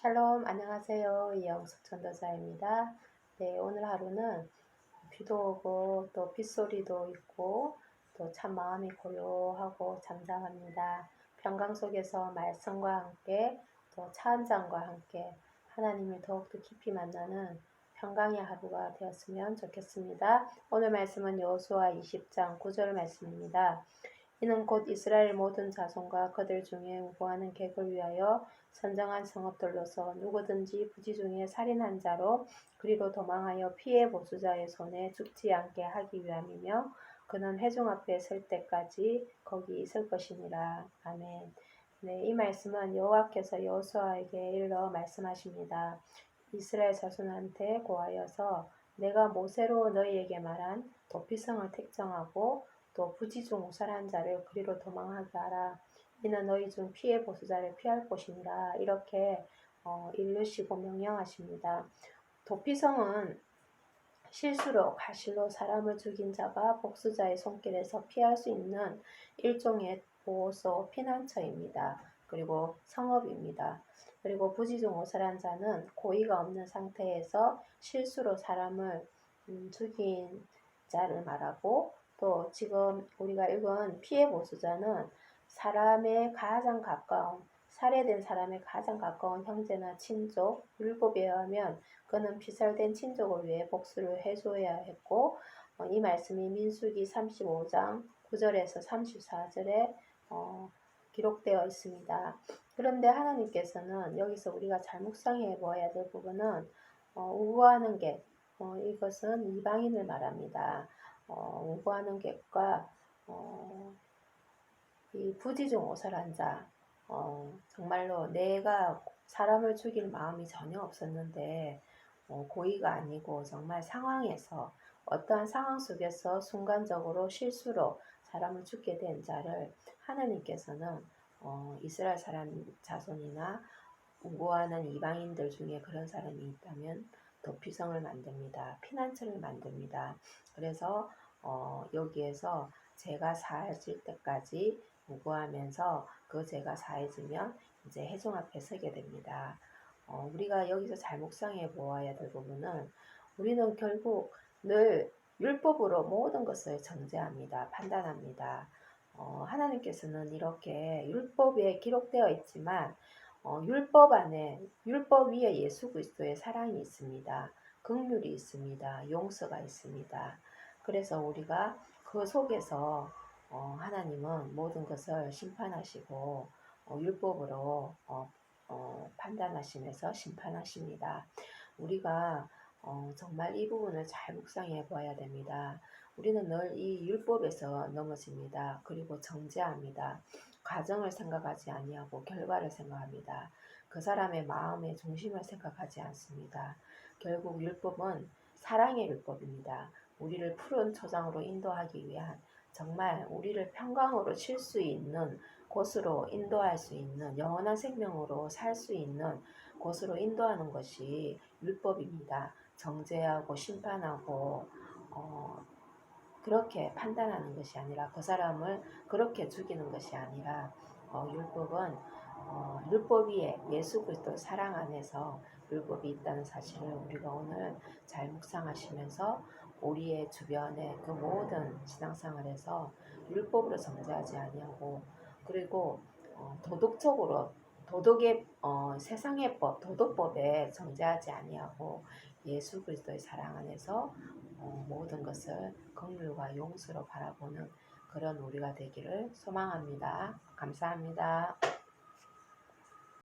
샬롬, 안녕하세요. 이영숙 전도사입니다. 네, 오늘 하루는 비도 오고 또 빗소리도 있고 또 참 마음이 고요하고 잠잠합니다. 평강 속에서 말씀과 함께 또 차 한 잔과 함께 하나님을 더욱더 깊이 만나는 평강의 하루가 되었으면 좋겠습니다. 오늘 말씀은 여호수아 20장 9절 말씀입니다. 이는 곧 이스라엘 모든 자손과 그들 중에 우고하는 객을 위하여 선정한 성읍들로서 누구든지 부지 중에 살인한 자로 그리로 도망하여 피해 보수자의 손에 죽지 않게 하기 위함이며 그는 회중 앞에 설 때까지 거기 있을 것이니라. 아멘. 네, 이 말씀은 여호와께서 여호수아에게 일러 말씀하십니다. 이스라엘 자손한테 고하여서 내가 모세로 너희에게 말한 도피성을 택정하고 또 부지 중 오살한 자를 그리로 도망하게 하라. 이는 너희 중 피해 보수자를 피할 것이니라. 이렇게 어, 일르시고 명령하십니다. 도피성은 실수로 가실로 사람을 죽인 자가 복수자의 손길에서 피할 수 있는 일종의 보호소 피난처입니다. 그리고 성읍입니다. 그리고 부지 중 오살한 자는 고의가 없는 상태에서 실수로 사람을 음, 죽인 자를 말하고 또 지금 우리가 읽은 피해 보수자는 사람의 가장 가까운 살해된 사람의 가장 가까운 형제나 친족 율법에 의하면 그는 피살된 친족을 위해 복수를 해줘야 했고 어, 이 말씀이 민수기 35장 9절에서 34절에 어, 기록되어 있습니다. 그런데 하나님께서는 여기서 우리가 잘 묵상해 보아야 될 부분은 어, 우호하는 게 어, 이것은 이방인을 말합니다. 어, 우고하는 객과 어, 이 부지 중 오살한 자 어, 정말로 내가 사람을 죽일 마음이 전혀 없었는데 어, 고의가 아니고 정말 상황에서 어떠한 상황 속에서 순간적으로 실수로 사람을 죽게 된 자를 하나님께서는 어, 이스라엘 사람 자손이나 우고하는 이방인들 중에 그런 사람이 있다면 도피성을 만듭니다. 피난처를 만듭니다. 그래서 어, 여기에서 제가 사해질 때까지 무고하면서 그 제가 사해지면 이제 해종 앞에 서게 됩니다. 어, 우리가 여기서 잘 묵상해 보아야 될 부분은 우리는 결국 늘 율법으로 모든 것을 정죄합니다. 판단합니다. 어, 하나님께서는 이렇게 율법에 기록되어 있지만 어, 율법 안에 율법 위에 예수 그리스도의 사랑이 있습니다. 긍휼이 있습니다. 용서가 있습니다. 그래서 우리가 그 속에서 어, 하나님은 모든 것을 심판하시고 어, 율법으로 어, 어, 판단하시면서 심판하십니다. 우리가 어, 정말 이 부분을 잘 묵상해 보아야 됩니다. 우리는 늘 이 율법에서 넘어집니다. 그리고 정죄합니다. 과정을 생각하지 아니하고 결과를 생각합니다. 그 사람의 마음의 중심을 생각하지 않습니다. 결국 율법은 사랑의 율법입니다. 우리를 푸른 초장으로 인도하기 위한 정말 우리를 평강으로 칠수 있는 곳으로 인도할 수 있는 영원한 생명으로 살 수 있는 곳으로 인도하는 것이 율법입니다. 정죄하고 심판하고 어, 그렇게 판단하는 것이 아니라 그 사람을 그렇게 죽이는 것이 아니라 어, 율법은 어, 율법 위에 예수 그리스도 사랑 안에서 율법이 있다는 사실을 우리가 오늘 잘 묵상하시면서 우리의 주변에 그 모든 신앙생활에서 율법으로 정죄하지 아니하고 그리고 어, 도덕적으로 도덕의 어, 세상의 법 도덕법에 정죄하지 아니하고 예수 그리스도의 사랑 안에서 어, 모든 것을 긍휼과 용서로 바라보는 그런 우리가 되기를 소망합니다. 감사합니다.